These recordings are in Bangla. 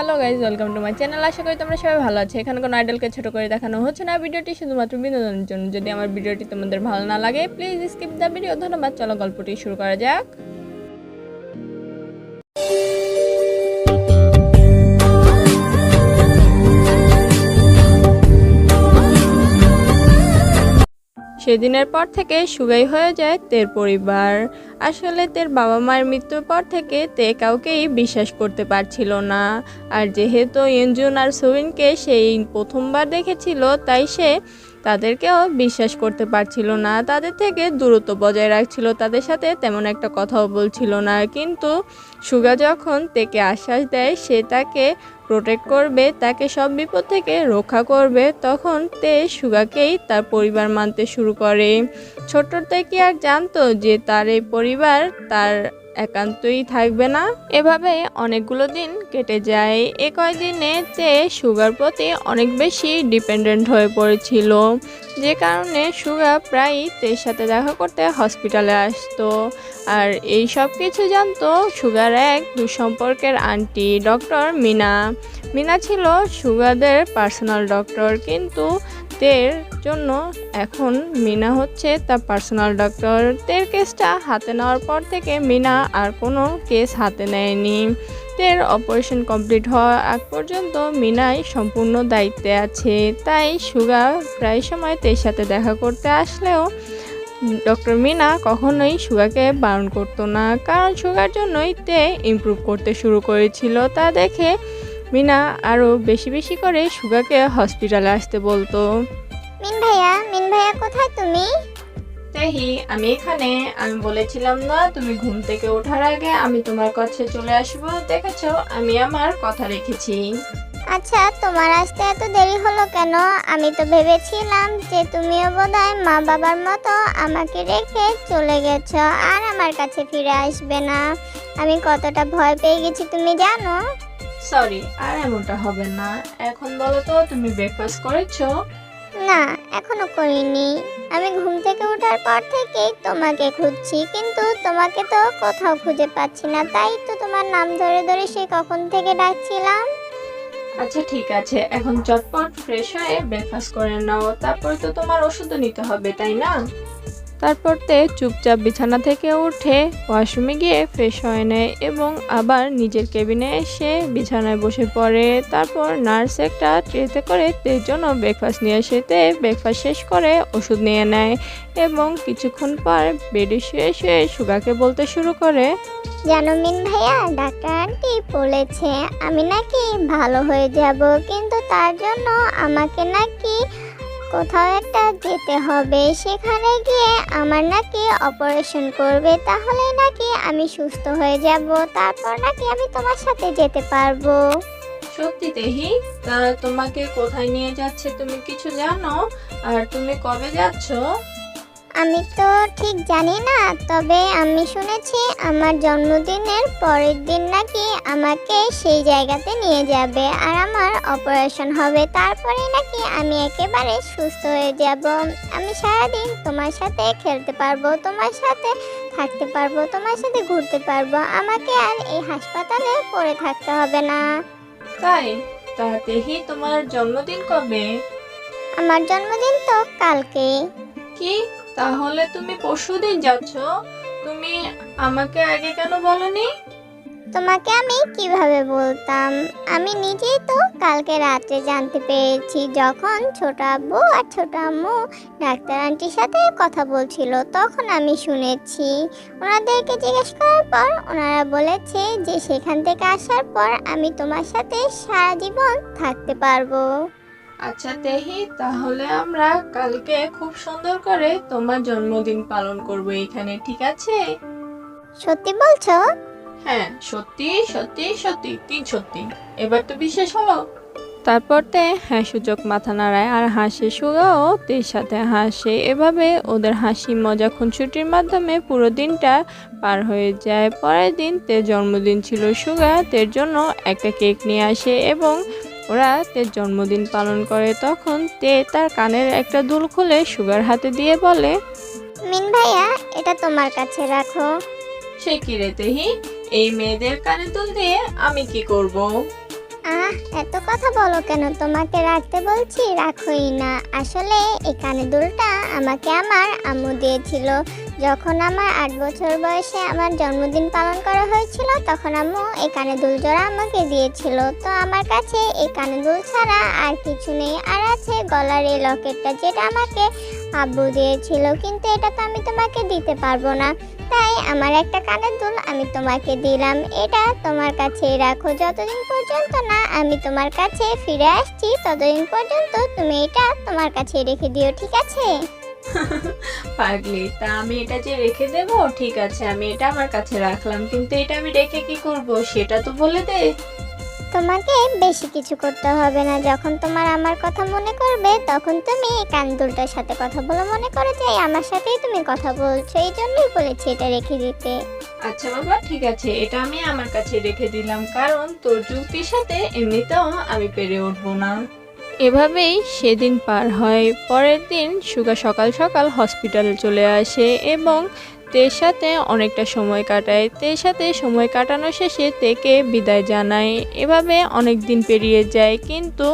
Hello guys welcome to my channel আশা করি তোমরা সবাই ভালো আছে। এখানে কোনো আইডলকে ছোট করে দেখানো হচ্ছে না। ভিডিওটি শুধুমাত্র বিনোদনের জন্য। যদি আমার ভিডিওটি তোমাদের ভালো না লাগে প্লিজ স্কিপ দ্য ভিডিও ধন্যবাদ। চলো গল্পটি শুরু করা যাক। সেদিনের পর থেকে সুগাই হয়ে যায় তের পরিবার। আসলে তের বাবা মায়ের মৃত্যুর পর থেকে তে কাউকেই বিশ্বাস করতে পারছিল না। আর যেহেতু ইঞ্জুন আর সুবিনকে সেই প্রথমবার দেখেছিল, তাই সে তাদেরকেও বিশ্বাস করতে পারছিল না। তাদের থেকে দূরত্ব বজায় রাখছিল, তাদের সাথে তেমন একটা কথাও বলছিল না। কিন্তু সুগা যখন তেকে আশ্বাস দেয় সে তাকে প্রোটেক্ট করবে, তাকে সব বিপদ থেকে রক্ষা করবে, তখন তে সুগাকেই তার পরিবার মানতে শুরু করে। ছোট্ট থেকে আর জানতো যে তার এই পরিবার তার একান্তই থাকবে না। এভাবে অনেকগুলো দিন কেটে যায়। এ কয়দিনে তে সুগার প্রতি অনেক বেশি ডিপেন্ডেন্ট হয়ে পড়েছিল। যে কারণে সুগা প্রায়ই তের সাথে দেখা করতে হসপিটালে আসতো। আর এই সব কিছু জানতো সুগার এক দুঃসম্পর্কের আন্টি ডক্টর মিনা। মিনা ছিল সুগাদের পার্সোনাল ডক্টর কিন্তু তের জন্য এখন মিনা হচ্ছে তার পার্সোনাল ডক্টর তের কেসটা হাতে নেওয়ার পর থেকে মিনা আর কোনো কেস হাতে নেয়নি। তের অপারেশন কমপ্লিট হওয়া আগ পর্যন্ত মিনাই সম্পূর্ণ দায়িত্বে আছে। তাই সুগা প্রায় সময় তের সাথে দেখা করতে আসলেও ডক্টর মিনা কখনোই সুগাকে বারণ করতো না। কারণ সুগার জন্যই তে ইমপ্রুভ করতে শুরু করেছিল। তা দেখে মিনা আরও বেশি বেশি করে সুগাকে হসপিটালে আসতে বলতো। মিন ভাইয়া মিন ভাইয়া কোথায় তুমি? তেহি আমি এখানে আমি বলেছিলাম না তুমি ঘুম থেকে ওঠার আগে আমি তোমার কাছে চলে আসব দেখেছ? আমি আমার কথা রেখেছি। আচ্ছা তোমার আসতে এত দেরি হলো কেন? আমি তো ভেবেছিলাম যে তুমিও বোধহয় মা বাবার মতো আমাকে রেখে চলে গেছো আর আমার কাছে ফিরে আসবে না। আমি কতটা ভয় পেয়ে গেছি তুমি জানো? সরি আর এমনটা হবে না। এখন বলো তো তুমি ব্রেকফাস্ট করেছ? না, এখনও করিনি। আমি ঘুম থেকে ওঠার পর থেকেই তোমাকে খুঁজছি, কিন্তু তোমাকে তো কোথাও খুঁজে পাচ্ছি না। তাই তো তোমার নাম ধরে ধরে সে কখন থেকে ডাকছিলাম? আচ্ছা ঠিক আছে। এখন চটপট ফ্রেশ হয়ে ব্রেকফাস্ট করে নাও। তারপর তো তোমার ওষুধও নিতে হবে, তাই না? তারপর তে চুপচাপ বিছানা থেকে উঠে ওয়াশরুমে গিয়ে ফ্রেশ হয়ে নেয় এবং আবার নিজের কেবিনে এসে বিছানায় বসে পড়ে। তারপর নার্স একটা ট্রেতে করে তের জন্য ব্রেকফাস্ট নিয়ে এসে তে ব্রেকফাস্ট শেষ করে ওষুধ নিয়ে নেয় এবং কিছুক্ষণ পর বেডে শুয়ে শুয়ে সুগাকে বলতে শুরু করে জানো মিন ভাইয়া, ডাক্তার আন্টি বলেছে আমি নাকি ভালো হয়ে যাব, কিন্তু তার জন্য আমাকে নাকি কোথাও একটা যেতে হবে, সেখানে গিয়ে আমার নাকি অপারেশন করবে, তাহলে নাকি আমি সুস্থ হয়ে যাব, তারপর নাকি আমি তোমার সাথে যেতে পারব। সত্যি দেহি তোমাকে কোথায় নিয়ে যাচ্ছে তুমি কিছু জানো? আর তুমি কবে যাচ্ছ? আমি তো ঠিক জানি না তবে আমি শুনেছি আমার জন্মদিনের পরের দিন নাকি আমাকে সেই জায়গাতে নিয়ে যাবে আর আমার অপারেশন হবে। তারপরে নাকি আমি একেবারে সুস্থ হয়ে যাব। আমি সারাদিন তোমার সাথে খেলতে পারব তোমার সাথে থাকতে পারব তোমার সাথে ঘুরতে পারব। আমাকে আর এই হাসপাতালে পড়ে থাকতে হবে না। তাই? তা তোমার জন্মদিন কবে? আমার জন্মদিন তো কালকে। কি? তাহলে তুমি পরশুদিন যাচ্ছ? তুমি আমাকে আগে কেন বলনি? তোমাকে আমি কীভাবে বলতাম? আমি নিজেই তো কালকে রাতে জানতে পেরেছি যখন ছোট আব্বু আর ছোট আম্মু ডাক্তার আন্টির সাথে কথা বলছিল, তখন আমি শুনেছি। ওনাদেরকে জিজ্ঞেস করার পর ওনারা বলেছে যে সেখান থেকে আসার পর আমি তোমার সাথে সারা জীবন থাকতে পারব। আচ্ছা তেহি তাহলে আমরা কালকে খুব সুন্দর করে তোমার জন্মদিন পালন করব এখানে ঠিক আছে? সত্যি বলছো? হ্যাঁ সত্যি সত্যি সত্যি তিন সত্যি? এবার তো বিশ্বাস হলো? তারপর তে হ্যাঁ সূচক মাথা নাড়ায় আর হাসে সুগাও তের সাথে হাসে। এভাবে ওদের হাসি মজা খুনসুটির মাধ্যমে পুরো দিনটা পার হয়ে যায়। পরের দিন তের জন্মদিন ছিল সুগা তের জন্য একটা কেক নিয়ে আসে এবং ওরা তে জন্মদিন পালন করে তখন তে তার কানের একটা দুল খুলে সুগার হাতে দিয়ে বলে মিন ভাইয়া এটা তোমার কাছে রাখো। সে কি রে তেহি? এই মেয়েদের কানে দুল দিয়ে আমি কি করব? আহ, এত কথা বলো কেন? তোমাকে রাখতে বলছি, রাখোই না। আসলে কানের দুলটা আমাকে আমার আম্মু দিয়েছিল। যখন আমার আট বছর বয়সে আমার জন্মদিন পালন করা হয়েছিল, তখন আম্মু কানের দুল জোড়া আমাকে দিয়েছিল। তো আমার কাছে এই দুল ছাড়া আর কিছু নেই। আর আছে গলার এই লকেটটা, যেটা আমাকে আব্বু দিয়েছিল, কিন্তু এটা তো আমি তোমাকে দিতে পারব না। তাই আমার একটা কানের দুল আমি তোমাকে দিলাম। এটা তোমার কাছেই রাখো। যতদিন পর্যন্ত না আমি তোমার কাছে ফিরে আসছি, ততদিন পর্যন্ত তুমি এটা তোমার কাছে রেখে দিও, ঠিক আছে? পাগলি, তা আমি এটা যে রেখে দেব, ঠিক আছে, আমি এটা আমার কাছে রাখলাম। কিন্তু এটা আমি রেখে কি করব? সেটা তো বলে দে। তোমাকে বেশি কিছু করতে হবে না। যখন তোমার আমার কথা মনে করবে তখন তুমি এই কানের দুলটার সাথে কথা বলো। মনে করো যে আমার সাথেই তুমি কথা বলছো। এই জন্যই বলেছি এটা রেখে দিতে। আচ্ছা বাবা ঠিক আছে। এটা আমি আমার কাছে রেখে দিলাম। কারণ তোর যুক্তির সাথে এমনিতেও আমি পেরে উঠবো না। এভাবেই সেদিন পার হয়। পরের দিন সুগা সকাল সকাল হসপিটালে চলে আসে এবং তের সাথে অনেকটা সময় কাটায়। তের সাথে সময় কাটানো শেষে তেকে বিদায় জানায়। এভাবে অনেক দিন পেরিয়ে যায়, কিন্তু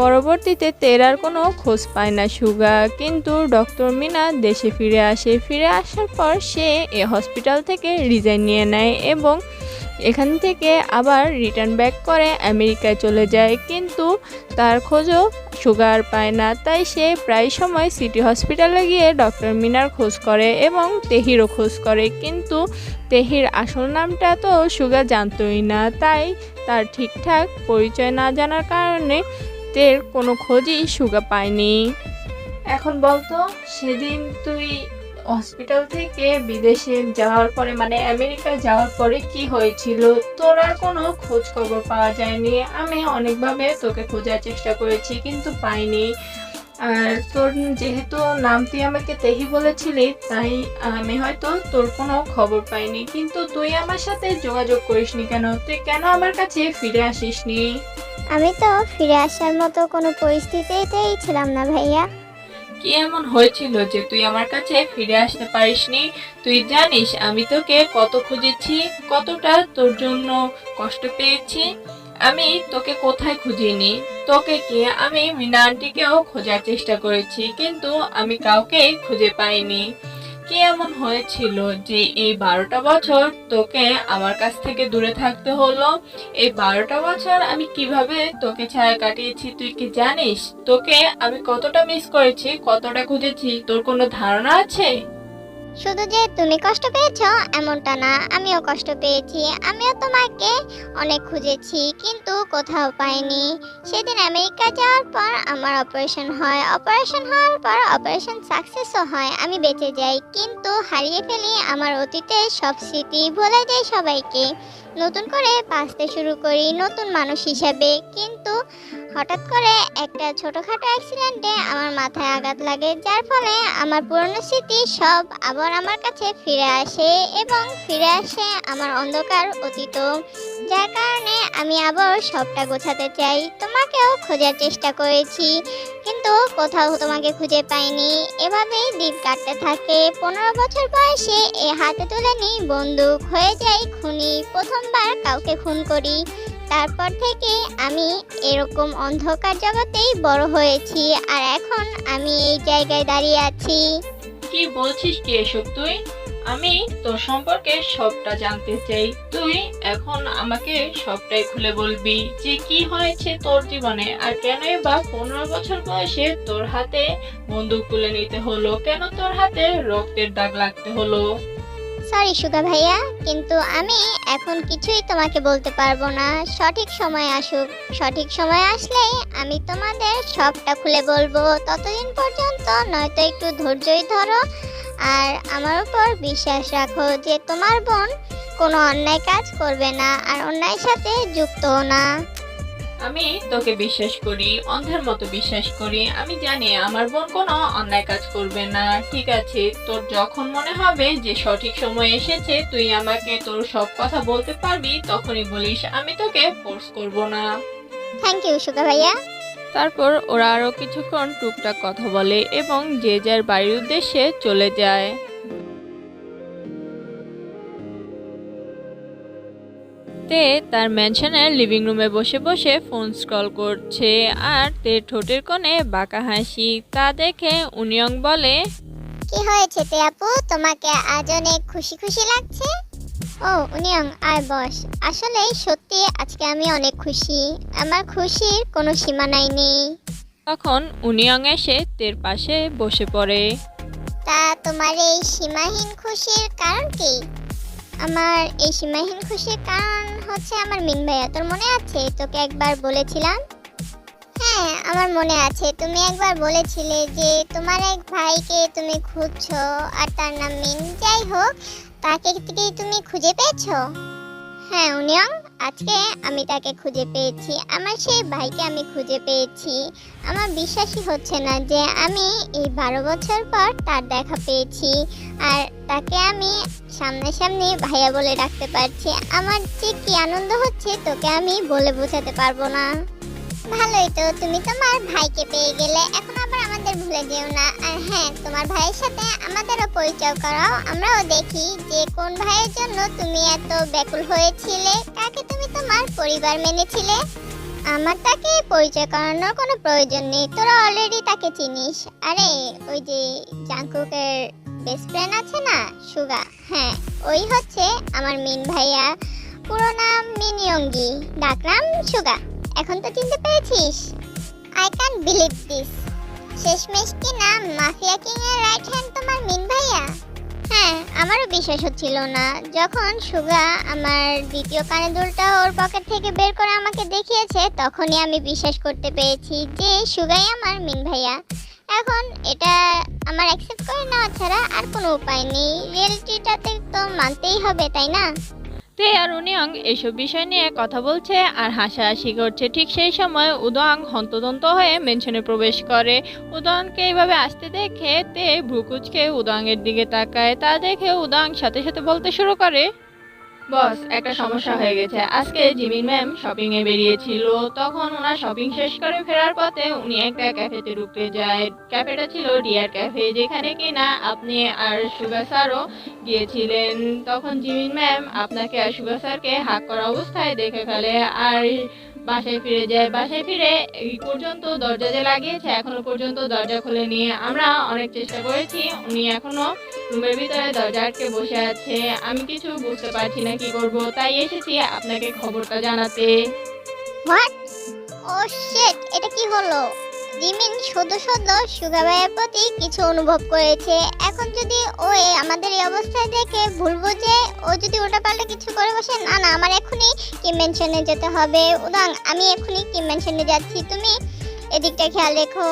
পরবর্তীতে তের আর কোনো খোঁজ পায় না সুগা। কিন্তু ডক্টর মিনা দেশে ফিরে আসে। ফিরে আসার পর সে এ হসপিটাল থেকে রিজাইন নিয়ে নেয় এবং এখান থেকে আবার রিটার্ন ব্যাক করে আমেরিকায় চলে যায়। কিন্তু তার খোঁজও সুগার পায় না। তাই সে প্রায় সময় সিটি হসপিটালে গিয়ে ডক্টর মিনার খোঁজ করে এবং তেহিরও খোঁজ করে। কিন্তু তেহির আসল নামটা তো সুগার জানতই না। তাই তার ঠিকঠাক পরিচয় না জানার কারণে তের কোনো খোঁজই সুগা পায়নি। এখন বলতো, সেদিন তুই হসপিটাল থেকে বিদেশে যাওয়ার পরে মানে আমেরিকা যাওয়ার পরে কি হয়েছিল? তোর আর কোনো খোঁজ খবর পাওয়া যায়নি। আমি অনেকভাবে তোকে খোঁজার চেষ্টা করেছি, কিন্তু পাইনি। আর তোর যেহেতু নাম তুই আমাকে তেহি বলেছিলি, তাই আমি হয়তো তোর কোনো খবর পাইনি। কিন্তু তুই আমার সাথে যোগাযোগ করিসনি কেন? তুই কেন আমার কাছে ফিরে আসিসনি? আমি তো ফিরে আসার মতো কোনো পরিস্থিতিতেই ছিলাম না ভাইয়া। কি এমন হয়েছিল যে তুই আমার কাছে ফিরে আসতে পারিসনি। তুই জানিস, আমি তোকে কত খুঁজেছি, কতটা তোর জন্য কষ্ট পেয়েছি। আমি তোকে কোথায় খুঁজিনি? তোকে কি আমি মিনা আন্টিকেও খোঁজার চেষ্টা করেছি, কিন্তু আমি কাউকে খুঁজে পাইনি। কি এমন হয়েছিল যে এই বারোটা বছর তোকে আমার কাছ থেকে দূরে থাকতে হলো? এই বারোটা বছর আমি কীভাবে তোকে ছায়া কাটিয়েছি তুই কি জানিস? তোকে আমি কতটা মিস করেছি, কতটা খুঁজেছি, তোর কোনো ধারণা আছে? শুধু যে তুমি কষ্ট পেয়েছ, এমনটা না। আমিও কষ্ট পেয়েছি। আমিও তোমাকে অনেক খুঁজেছি, কিন্তু কোথাও পাইনি। সেদিন আমেরিকা যাওয়ার পর আমার অপারেশন হয়। অপারেশন হওয়ার পর অপারেশন সাকসেসও হয়। আমি বেঁচে যাই, কিন্তু হারিয়ে ফেলি আমার অতীতের সব স্মৃতি ভুলে যাই সবাইকে। নতুন করে বাঁচতে শুরু করি, নতুন মানুষ হিসাবে। কিন্তু হঠাৎ করে একটা ছোটোখাটো অ্যাক্সিডেন্টে আমার মাথায় আঘাত লাগে, যার ফলে আমার পুরনো স্মৃতি সব আবার আমার কাছে ফিরে আসে এবং ফিরে আসে আমার অন্ধকার অতীত। যার কারণে আমি আবার সবটা গোছাতে চাই। তোমাকেও খোঁজার চেষ্টা করেছি, কিন্তু কোথাও তোমাকে খুঁজে পাইনি। এভাবেই দিন কাটতে থাকে। পনেরো বছর বয়সে এ হাতে তুলে নিই বন্দুক। হয়ে যাই খুনি। প্রথমবার কাউকে খুন করি। তারপর থেকে আমি এরকম অন্ধকার জগতেই বড় হয়েছি আর এখন আমি এই জায়গায় দাঁড়িয়ে আছি। কি বলছিস কি এসব তুই? আমি তোর সম্পর্কে সবটা জানতে চাই। তুই এখন আমাকে সবটাই খুলে বলবি যে কি হয়েছে তোর জীবনে আর কেনই বা পনেরো বছর বয়সে তোর হাতে বন্দুক তুলে নিতে হলো, কেন তোর হাতে রক্তের দাগ লাগতে হলো? সরি সুগা ভাইয়া, কিন্তু আমি এখন কিছুই তোমাকে বলতে পারব না। সঠিক সময় আসুক। সঠিক সময় আসলেই আমি তোমাদের সবটা খুলে বলব। ততদিন পর্যন্ত নয়তো একটু ধৈর্যই ধরো আর আমার উপর বিশ্বাস রাখো যে তোমার বোন কোনো অন্যায় কাজ করবে না আর অন্যায়ের সাথে যুক্তও না। আমি তোকে বিশ্বাস করি অন্ধের মতো বিশ্বাস করি। আমি জানি আমার বোন কোনো অন্যায় কাজ করবে না ঠিক আছে? তোর যখন মনে হবে যে সঠিক সময় এসেছে তুই আমাকে তোর সব কথা বলতে পারবি তখনই বলিস আমি তোকে ফোর্স করব না। থ্যাংক ইউ সুগা ভাইয়া। তারপর ওরা আরও কিছুক্ষণ টুকটাক কথা বলে এবং যে যার বাড়ির উদ্দেশ্যে চলে যায়। তে তার ম্যানশনের লিভিং রুমে বসে বসে ফোন স্ক্রল করছে আর তে ঠোঁটের কোণে বাঁকা হাসি। তা দেখে উনিয়ং বলে কি হয়েছে তে আপু? তোমাকে আজ অনেক খুশি খুশি লাগছে? ও উনিয়ং আয় বস আসলে সত্যি আজকে আমি অনেক খুশি। আমার খুশির কোনো সীমানাই নেই। তখন উনিয়ং এসে তের পাশে বসে পড়ে। তা তোমার এই সীমাহীন খুশির কারণ কি? আমার এই সীমাহীন খুশির কারণ হচ্ছে আমার মিন ভাইয়া, তোর মনে আছে? তোকে একবার বলেছিলাম? হ্যাঁ আমার মনে আছে। তুমি একবার বলেছিলে যে তোমার এক ভাইকে তুমি খুঁজছো আর তার নাম মিন যাই হোক, তাকে কি তুমি খুঁজে পেয়েছ? হ্যাঁ উনিয়ং। আজকে আমি তাকে খুঁজে পেয়েছি, আমার সেই ভাইকে আমি খুঁজে পেয়েছি। আমার বিশ্বাসই হচ্ছে না যে আমি এই বারো বছর পর তার দেখা পেয়েছি আর তাকে আমি সামনাসামনি ভাইয়া বলে ডাকতে পারছি। আমার যে কি আনন্দ হচ্ছে তোকে আমি বলে বোঝাতে পারব না। ভালোই তো, তুমি তোমার ভাইকে পেয়ে গেলে এখন আবার আমাদের ভুলে যেও না। আর হ্যাঁ তোমার ভাইয়ের সাথে আমাদেরও পরিচয় করাও, আমরাও দেখি যে কোন ভাইয়ের জন্য তুমি এত ব্যাকুল হয়েছিলে তোমার পরিবার মেনেছিলে আমার তাকে পরিচয় করানোর কোনো প্রয়োজন নেই। তোরা অলরেডি তাকে চিনিস। আরে, ওই যে জাঙ্কুকের বেস্ট ফ্রেন্ড আছে না, সুগা? হ্যাঁ ওই হচ্ছে আমার মিন ভাইয়া। পুরো নাম মিনিয়ঙ্গি ডাকনাম সুগা। এখন তো চিনতে পেরেছিস? আই ক্যান বিলিভ দিস শেষমেশ কি না মাফিয়া কিং এর রাইট হ্যান্ড তোমার মিন ভাইয়া? হ্যাঁ আমারও বিশ্বাস হচ্ছিল না। যখন সুগা আমার দ্বিতীয় কানে দুলটা ওর পকেট থেকে বের করে আমাকে দেখিয়েছে, তখনই আমি বিশ্বাস করতে পেরেছি যে সুগাই আমার মিন ভাইয়া। এখন এটা আমার অ্যাকসেপ্ট করে নেওয়া ছাড়া আর কোনো উপায় নেই। রিয়েলিটিটাতে তো মানতেই হবে, তাই না? তে আর উনিয়ং এসব বিষয় নিয়ে কথা বলছে আর হাসাহাসি করছে। ঠিক সেই সময় উদয়ং হন্তদন্ত হয়ে মেনশনে প্রবেশ করে। উদয়নকে এইভাবে আসতে দেখে তে ভ্রুকুচকে উদয়ের দিকে তাকায়। তা দেখে উদয়ং সাথে সাথে বলতে শুরু করে বস, একটা সমস্যা হয়ে গেছে। আজকে জিমিন ম্যাম শপিং এ বেরিয়েছিল। তখন ওনার শপিং শেষ করে ফেরার পথে উনি একটা ক্যাফেতে ঢুকতে যায়। ক্যাফেটা ছিল ডিয়ার ক্যাফে, যেখানে কিনা আপনি আর সুগা স্যারও গিয়েছিলেন। তখন জিমিন ম্যাম আপনাকে আর সুগা স্যারকে হাক করা অবস্থায় দেখে ফেলে। আর বাসায় ফিরে যায়, বাসায় ফিরে এই পর্যন্ত দরজা যে লাগিয়েছে, এখনও পর্যন্ত দরজা খুলে নিয়ে আমরা অনেক চেষ্টা করেছি। উনি এখনও রুমের ভিতরে দরজা আটকে বসে আছে। আমি কিছু বুঝতে পারছি না কি করব। তাই এসেছি আপনাকে খবরটা জানাতে। হোয়াট ও শিট এটা কি হলো? জিমিন শুধু শুধু সুগা ভাইয়ের প্রতি কিছু অনুভব করেছে। এখন যদি ও আমাদের এই অবস্থায় দেখে ভুল যে ও যদি ওটা পাল্টা কিছু করে বসে, না না, আমার এখনই কি মেনশনে যেতে হবে। উদাং আমি এখনই কি মেনশনে যাচ্ছি। তুমি এদিকটা খেয়াল রেখো।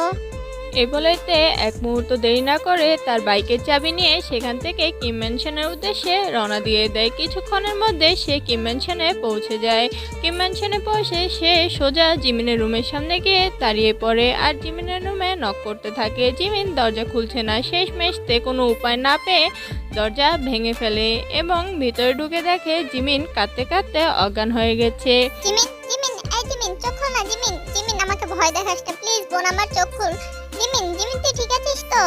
এই বলেতে এক মুহূর্ত দেরি না করে তার বাইকের চাবি নিয়ে সেখান থেকে কিম ম্যানশনের উদ্দেশ্যে রওনা দিয়ে দেয়। কিছুক্ষণের মধ্যে সে কিম ম্যানশনে পৌঁছে যায়। কিম ম্যানশনে পৌঁছে সে সোজা জিমিনের রুমের সামনে গিয়ে দাঁড়িয়ে পড়ে আর জিমিনের রুমে নক করতে থাকে। জিমিন দরজা খুলছে না। শেষ তে কোনো উপায় না পেয়ে দরজা ভেঙে ফেলে এবং ভিতরে ঢুকে দেখে জিমিন কাঁদতে কাঁদতে অজ্ঞান হয়ে গেছে। জিমিন জিমিন, এই জিমিন, চোখ জিমিন। জিমিন, আমাকে ভয় দেখাস না। প্লিজ বোন, আমার চোখ খুল। জিমিন জিমিন তুই ঠিক আছিস তো?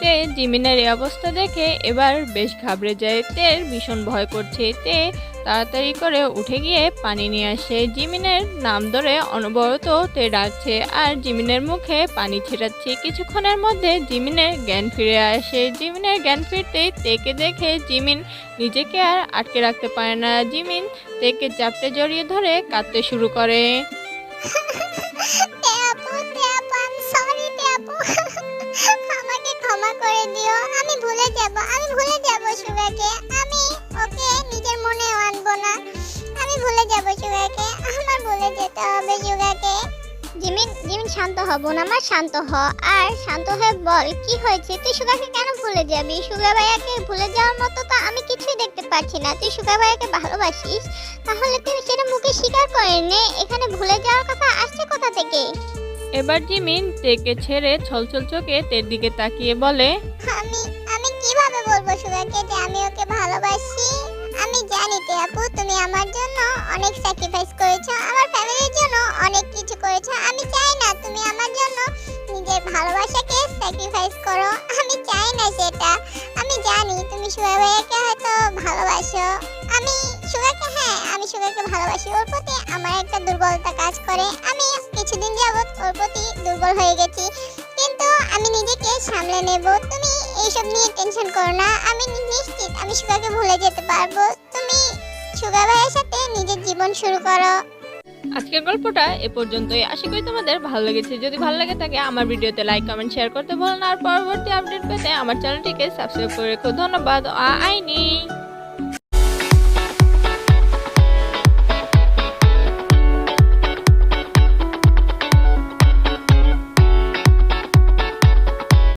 তে জিমিনের এই অবস্থা দেখে এবার বেশ ঘাবড়ে যায়। তের ভীষণ ভয় করছে। তে তাড়াতাড়ি করে উঠে গিয়ে পানি নিয়ে আসে। জিমিনের নাম ধরে অনবরত তে ডাকছে আর জিমিনের মুখে পানি ছেটাচ্ছে কিছুক্ষণের মধ্যে জিমিনের জ্ঞান ফিরে আসে। জিমিনের জ্ঞান ফিরতেই তেকে দেখে জিমিন নিজেকে আর আটকে রাখতে পারে না। জিমিন তেকে চাপটে জড়িয়ে ধরে কাঁদতে শুরু করে। আমাকে ক্ষমা করে দিও। আমি ভুলে যাব, আমি ভুলে যাব সুগাকে। আমি ওকে নিজের মনে আনব না। আমি ভুলে যাব সুগাকে। আমার ভুলে যেতে হবে সুগাকে। জিমিন জিমিন, শান্ত হব না আমার, শান্ত হ। আর শান্ত হয়ে বল, কি হয়েছে? তুই সুগাকে কেন ভুলে যাবি? সুগা ভাইয়াকে ভুলে যাওয়ার মতো তো আমি কিছুই দেখতে পাচ্ছি না। তুই সুগা ভাইয়াকে ভালোবাসিস? তাহলে তুই সেটা মুখে স্বীকার করে নে। এখানে ভুলে যাওয়ার কথা আসছে কোথা থেকে? এবার জিমিন তেকে ছেড়ে ছলছল চোখে তের দিকে তাকিয়ে বলে, আমি আমি কীভাবে বলব সুগাকে যে আমি ওকে ভালোবাসি? আমি জানি তে আপু, তুমি আমার জন্য অনেক স্যাক্রিফাইস করেছ, আমার ফ্যামিলির জন্য অনেক কিছু করেছ। আমি চাই না তুমি আমার জন্য নিজের ভালোবাসাকে স্যাক্রিফাইস করো। আমি চাই না সেটা। আমি জানি তুমি সুগা ভাইয়াকে হয়তো ভালোবাসো। আমি সুগারকে হ্যাঁ আমি সুগারকে ভালোবাসি। ওর প্রতি আমার একটা দুর্বলতা কাজ করে। আমি কিছুদিন যাবত ওর প্রতি দুর্বল হয়ে গেছি। কিন্তু আমি নিজেকে সামলে নেব। তুমি এইসব নিয়ে টেনশন করো না। আমি নিশ্চিত আমি সুগারকে ভুলে যেতে পারব। তুমি সুগার ভাইয়ের সাথে নিজের জীবন শুরু করো। আজকের গল্পটা এ পর্যন্তই। আশা করি তোমাদের ভালো লেগেছে। যদি ভালো লাগে থাকে, আমার ভিডিওতে লাইক কমেন্ট শেয়ার করতে ভুলো না। আর পরবর্তী আপডেট পেতে আমার চ্যানেলটিকে সাবস্ক্রাইব করে রেখো। ধন্যবাদ। আইনি।